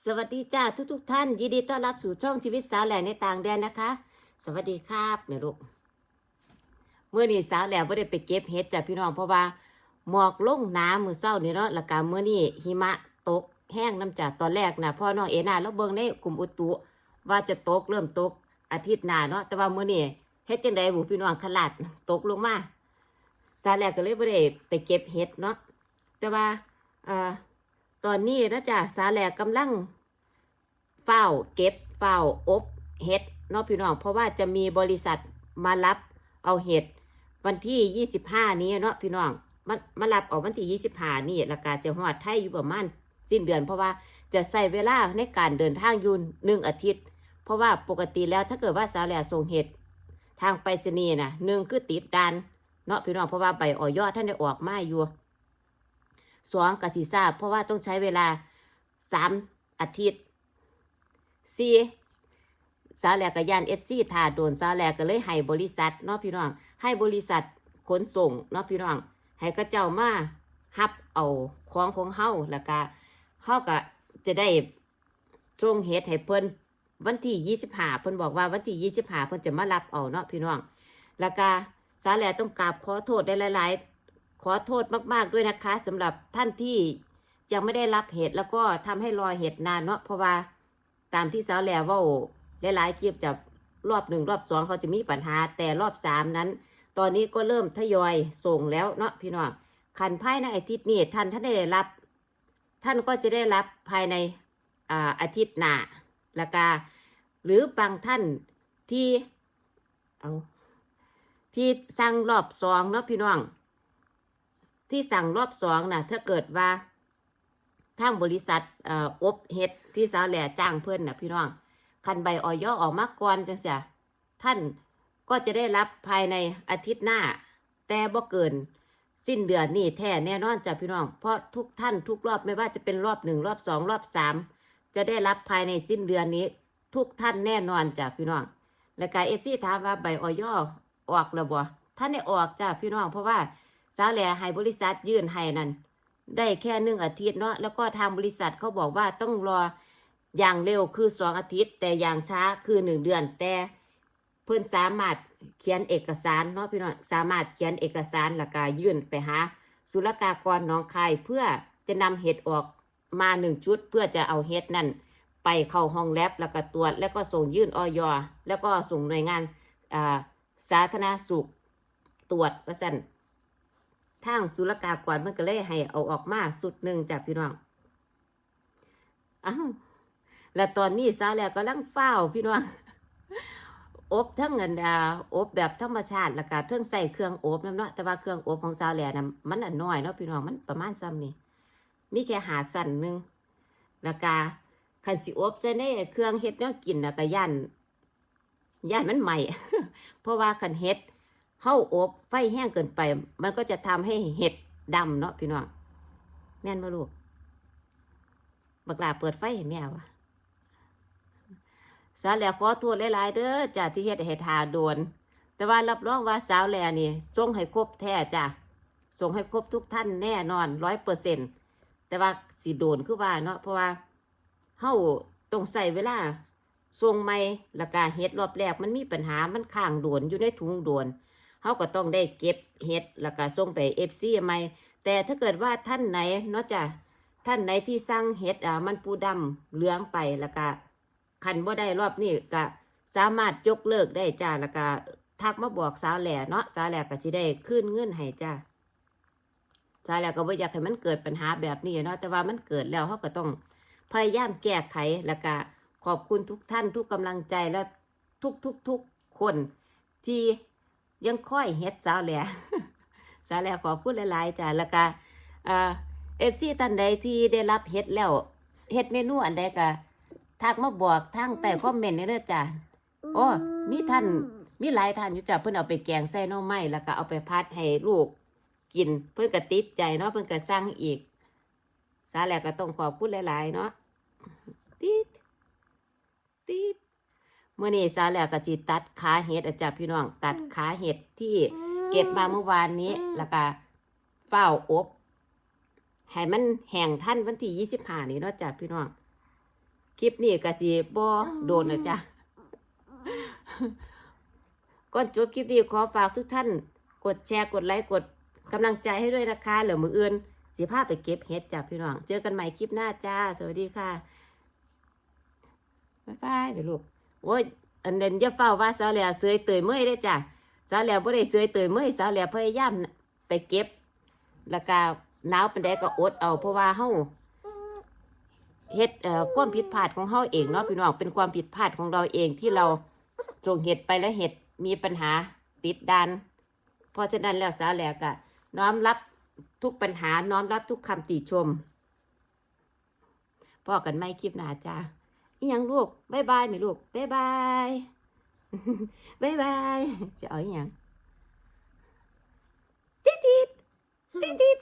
สวัสดีจ้าทุกทุกๆท่าน ยินดีต้อนรับสู่ช่องชีวิตสาวแหล่ในต่างแดนนะคะ สวัสดีครับแม่ลูกเมื่อนี้สาวแหล่ไม่ได้ไปเก็บเห็ดจ้ะพี่น้องเพราะว่าหมอกลงหนามือเศร้านี่เนาะแล้วก็เมื่อนี้หิมะตกแห้งน้ำจากตอนแรกนะพ่อน้องเอนาแล้วเบิ่งในกลุ่มอุตุว่าจะตกเริ่มตกอาทิตย์หน้าเนาะแต่ว่าเมื่อนี้เฮ็ดจังใดบุพี่น้องขลาดตกลงมาสาวแหล่ก็เลยไม่ได้ไปเก็บเห็ดเนาะแต่ว่าอ่า ตอนนี้นะจ๊ะสาแหลกกำลังเฝ้าเก็บเฝ้าอบเห็ดเนาะพี่น้องเพราะว่าจะมีบริษัทมารับเอาเห็ดวันที่ 25 นี้เนาะพี่น้องมันมารับเอาวันที่ 25 นี่แล้วก็จะฮอดไทยอยู่ประมาณสิ้นเดือนเพราะว่าจะใส่เวลาในการเดินทางอยู่หนึ่งอาทิตย์ เพราะว่าปกติแล้วถ้าเกิดว่าสาแหลส่งเห็ดทางไปรษณีย์นะหนึ่งคือติดดันเนาะพี่น้องเพราะว่าใบออยอท่านได้ออกมาอยู่ สองกสิทราบ เพราะว่าต้องใช้เวลาสามอาทิตย์สี่สาวแหลกกับยานเอฟซีทาโดนสาวแหลกก็เลยให้บริษัทเนาะพี่น้อง ให้บริษัทขนส่งเนาะพี่น้อง ให้กระเจ้ามาฮับเอาของของเฮาแล้วก็เฮาก็จะได้ส่งเฮ็ดให้เพิ่นวันที่ยี่สิบห้าเพิ่นบอกว่าวันที่ยี่สิบห้าเพิ่นจะมารับเอาเนาะพี่น้อง แล้วก็สาแหลต้องกราบขอโทษได้หลาย ๆ ขอโทษมากๆด้วยนะคะสำหรับท่านที่ยังไม่ได้รับเห็ดแล้วก็ทำให้รอเห็ดนานเนาะเพราะว่าตามที่สาวแหลเว่าหลายๆคลิปจะรอบหนึ่งรอบสองเขาจะมีปัญหา แต่รอบสามนั้น ตอนนี้ก็เริ่มทยอยส่งแล้วเนาะพี่น้องขันภายในอาทิตย์นี้ท่านท่านได้รับ ท่านก็จะได้รับภายในอาทิตย์หน้าล้วก็หรือบางท่านที่เอาที่สั่งรอบสองเนาะพี่น้อง ที่สั่งรอบสองนะถ้าเกิดว่าทางบริษัทออบเฮ็ดที่สาวแหล่จ้างเพื่อนนะพี่น้อง คันใบออยอออกมาก่อนจังเสียท่านก็จะได้รับภายในอาทิตย์หน้า แต่บ่เกินสิ้นเดือนนี่แท้แน่นอนจ้ะพี่น้อง เพราะทุกท่านทุกรอบไม่ว่าจะเป็นรอบหนึ่งรอบสองรอบสามจะได้รับภายในสิ้นเดือนนี้ ทุกท่านแน่นอนจ้ะพี่น้อง และกายเอฟซีถามว่าใบออยอออกแล้วบ่ท่านได้ออกจ้ะพี่น้องเพราะว่า สาวแหล่ให้บริษัทยื่นให้นั่นได้แค่หนึ่งอาทิตย์เนาะแล้วก็ทางบริษัทเขาบอกว่าต้องรออย่างเร็วคือสองอาทิตย์ แต่อย่างช้าคือหนึ่งเดือน แต่เพิ่อนสามารถเขียนเอกสารเนาะพี่น้องสามารถเขียนเอกสารแล้วก็ยื่นไปหาศุลกากรน้องคายเพื่อจะนำเห็ดออกมาหนึ่งชุด เพื่อจะเอาเห็ดนั่นไปเข้าห้องแลบแล้วก็ตรวจแล้วก็ส่งยื่นออยแล้วก็ส่งหน่วยงานสาธารณสุขตรวจว่าสั่น ทางศุลกากรมันก็เลยให้เอาออกมาสุดหนึ่งจากพี่น้องอ้าวแล้วตอนนี้สาแล้วก็ลังเฝ้าพี่น้องอบทั้งเงินดาอบแบบธรรมชาติแล้วก็เทิงใส่เครื่องอบน้ำเนาะแต่ว่าเครื่องอบของสาแล่นะมันอันน้อยเนาะพี่น้องมันประมาณซ้ำนี่มีแค่หาสั่นหนึ่งแล้วก็คันสิอบใส่ในเครื่องเฮ็ดเนาะกินแล้วก็ย่านย่านมันใหม่ เพราะว่าคันเฮ็ด เฮาอบไฟแห้งเกินไป มันก็จะทำให้เห็ดดำเนาะพี่น้องแม่นบ่ลูกบักลาเปิดไฟให้แม่วะสาวแหล่ขอโทษหลายๆเด้อจ้ะที่เฮ็ดให้ทาโดน แต่ว่ารับรองว่าสาวแหล่นี่ส่งให้ครบแท้จ้ะส่งให้ครบทุกท่านแน่นอนร้อยเปอร์เซ็นแต่ว่าสีโดนคือว่าเนาะเพราะว่าเฮาต้องใส่เวลาส่งไม่ล้วก็เฮ็ดรอบแรกมันมีปัญหามันค้างโดนอยู่ในถุงโดน เขาก็ต้องได้เก็บเห็ดแล้วก็ส่งไปเอฟซีใหม่แต่ถ้าเกิดว่าท่านไหนเนอกจากท่านไหนที่สั่งเห็ดอ่ามันปูดำเหลืองไปแล้วก็คันบ่ได้รอบนี้ก็สามารถยกเลิกได้จ้าแล้วก็ทักมาบอกสาวแหล่เนาะสาวแหล่ก็สิได้ขึ้นเงินให้จ้าสาวแหล่ก็บ่อยากให้มันเกิดปัญหาแบบนี้เนาะแต่ว่ามันเกิดแล้วเขาก็ต้องพยายามแก้ไขแล้วก็ขอบคุณทุกท่านทุกกำลังใจและทุกทุกทุกคนที่ ยังค่อยเฮ็ดสาวแหล่สาวแหล่ขอพูดหลายๆจ้ะแล้วก็เอฟซีท่านใดที่ได้รับเฮ็ดแล้วเฮ็ดเมนูอันใดก็ทักมาบอกทางใต้คอมเมนต์นี่เด้อจ้ะโอ้มีท่านมีหลายท่านอยู่จ้ะเพิ่นเอาไปแกงใส่หน่อไม้แล้วก็เอาไปพัดให้ลูกกินเพิ่นก็ติดใจเนาะเพิ่นก็สั่งอีกสาวแหล่ก็ต้องขอบคุณหลาย ๆ เนาะติดติดเมื่อนี้สาวแล้วก็สิตัดขาเห็ดอาจารย์พี่น้องตัดขาเห็ดที่เก็บมาเมื่อวานนี้แล้วก็เฝ้าอบให้มันแห้งท่านวันที่ยี่สิบห้านี้เนาะจ้ะพี่น้องคลิปนี้ก็สิบ่โดนนะจ๊ะก่อนจบคลิปนี้ขอฝากทุกท่าน กดแชร์กดไลค์กดกำลังใจให้ด้วยนะคะเหลือมืออื่นสิพาไปเก็บเห็ดจ้ะพี่น้อง เจอกันใหม่คลิปหน้าจ้า สวัสดีค่ะ บ๊ายบายไปลูก โอ้ยอันเดนอย่าเฝ้าว่าสาวแหล่เสยเตยเมื่อยได้จ้ะสาวแหล่บ่ได้เสยเตยเมื่อยสาวแหล่พยายามไปเก็บ แล้วก็หนาวปานใดก็อดเอา เพราะว่าเฮาเฮ็ดเอ่อความผิดพลาดของเฮาเองเนาะพี่น้องเป็นความผิดพลาดของเราเองที่เราส่งเห็ดไปแล้วเห็ดมีปัญหาติดดัน เพราะฉะนั้นแล้วสาวแหล่ก็น้อมรับทุกปัญหาน้อมรับทุกคำติชมพ่อกันไม่คลิปหนาจ้า อีหยังลูกบายบายไหมลูกบายบายบายบายจะเอาอีหยังติดติดติดติด